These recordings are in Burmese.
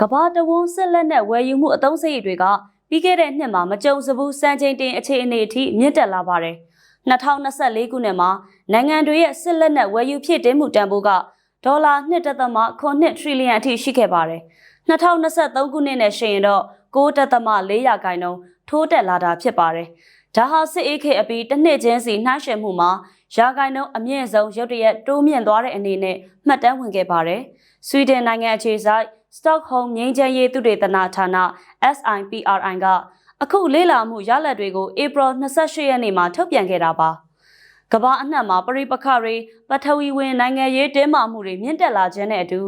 ကဘာတဝန်းဆက်လက်နဲ့ဝယ်ယူမှုအသုံးစရိတ်တွေကပြီးခဲ့တဲ့နှစ်မှာမကြုံစဘူးစံချိန်တင်အခြေအနေအထိမြင့်တက်လာပါတယ်။2024ခုနှစ်မှာနိုင်ငံတွေရဲ့ဆက်လက်နဲ့ဝယ်ယူဖြစ်တင်မှုတန်ဖိုးကဒေါ်လာ1.9ထရီလီယံအထိရှိခဲ့ပါတယ်။2023ခုနှစ်နဲ့ရှိရင်တော့9.4ရာခိုင်နှုန်းထိုးတက်လာတာဖြစ်ပါတယ်။ဒါဟာစစ်အေးခေအပြီးတစ်နှစ်ချင်းစီနှိုင်းယှဉ်မှုမှာရာခိုင်နှုန်းအမြင့်ဆုံးရုတ်တရက်တိုးမြင့်သွားတဲ့အနေနဲ့မှတ်တမ်းဝင်ခဲ့ပါတယ်။ဆွီဒင်နိုင်ငံအခြေစိုက် Stockholm ငြိမ်းချမ်းရေးသုတေသနဌာန SIPRI ကအခုလေ့လာမှုရလဒ်တွေကို April 28ရက်နေ့မှာထုတ်ပြန်ခဲ့တာပါ။ကမ္ဘာအနှံ့မှာပရိပခတွေပထဝီဝင်နိုင်ငံရေးတင်းမာမှုတွေမြင့်တက်လာခြင်းနဲ့အတူ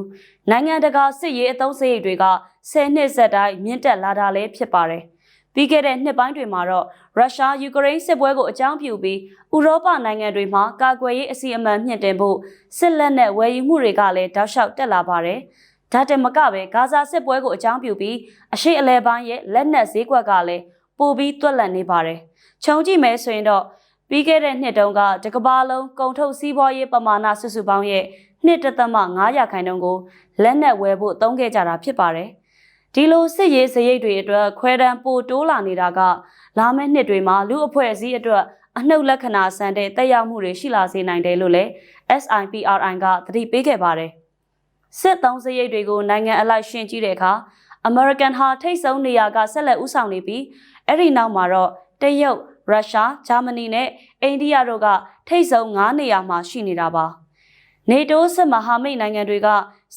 နိုင်ငံတကာစစ်ရေးအသုံးစရိတ်တွေက10နှစ်ဆက်တိုင်းမြင့်တက်လာတာလည်းဖြစ်ပါတယ်။ပြီးခဲ့တဲ့နှစ်ပိုင်းတွေမှာတော့ရုရှားယူကရိန်းစစ်ပွဲကိုအကြောင်းပြုပြီးဥရောပနိုင်ငံတွေမှာကာကွယ်ရေးအစီအမံမြင့်တင်ဖို့စစ်လက်နက်ဝယ်ယူမှုတွေကလည်းတောက်လျှောက်တက်လာပါတယ်။ ဒါတင်မကပဲဂါဇာစစ်ပွဲကိုအကြောင်းပြုပြီးအရှိအလဲပိုင်းရဲ့လက်နက်ဈေးကွက်ကလည်းပိုပြီးတွက်လက်နေပါတယ်။ခြုံကြည့်မယ်ဆိုရင်တော့ပြီးခဲ့တဲ့နှစ်တုန်းကတကဘာလုံးကုန်ထုတ်စည်းပွားရေးပမာဏစုစုပေါင်းရဲ့2.5ရာခိုင်နှုန်းကိုလက်နက်ဝယ်ဖို့သုံးခဲ့ကြတာဖြစ်ပါတယ်။ဒီလိုစစ်ရေးစရိတ်တွေအတွက်ခွဲတန်းပိုတိုးလာနေတာကလာမယ့်နှစ်တွေမှာလူအဖွဲ့အစည်းအတွက်အနှုတ်လက္ခဏာဆန်တဲ့တက်ရောက်မှုတွေရှိလာစေနိုင်တယ်လို့လည်း SIPRI ကသတိပေးခဲ့ပါတယ်။ စစ်သုံးစရိတ်တွေကိုနိုင်ငံအလိုက်ရှင်းကြည့်တဲ့အခါ American ဟာထိတ်ဆုံးနေရာကဆက်လက်ဥဆောင်နေပြီးအဲ့ဒီနောက်မှာတော့တရုတ်ရုရှားဂျာမနီနဲ့အိန္ဒိယတို့ကထိတ်ဆုံး9နေရာမှာရှိနေတာပါနေတိုးစစ်မဟာမိတ်နိုင်ငံတွေက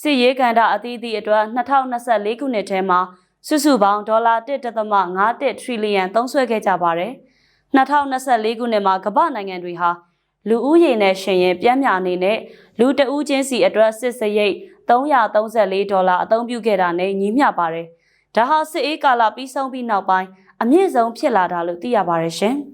စစ်ရေးကဏ္ဍအသီးသီးအတွက်2024ခုနှစ်ထဲမှာစုစုပေါင်းဒေါ်လာ1.51ထရီလီယံသုံးစွဲခဲ့ကြပါတယ်2024ခုနှစ်မှာကမ္ဘာနိုင်ငံတွေဟာ လူဦးရေနဲ့ရှင်ရင်ပြန်းမြအနေနဲ့လူတဦးချင်းစီအတွက်စစ်စရိတ်334ဒေါ်လာအသုံးပြုခဲ့တာနဲ့ညီမျှပါတယ်။ဒါဟာစစ်အေးကာလပြီးဆုံးပြီးနောက်ပိုင်းအမြင့်ဆုံးဖြစ်လာတာလို့သိရပါတယ်ရှင်။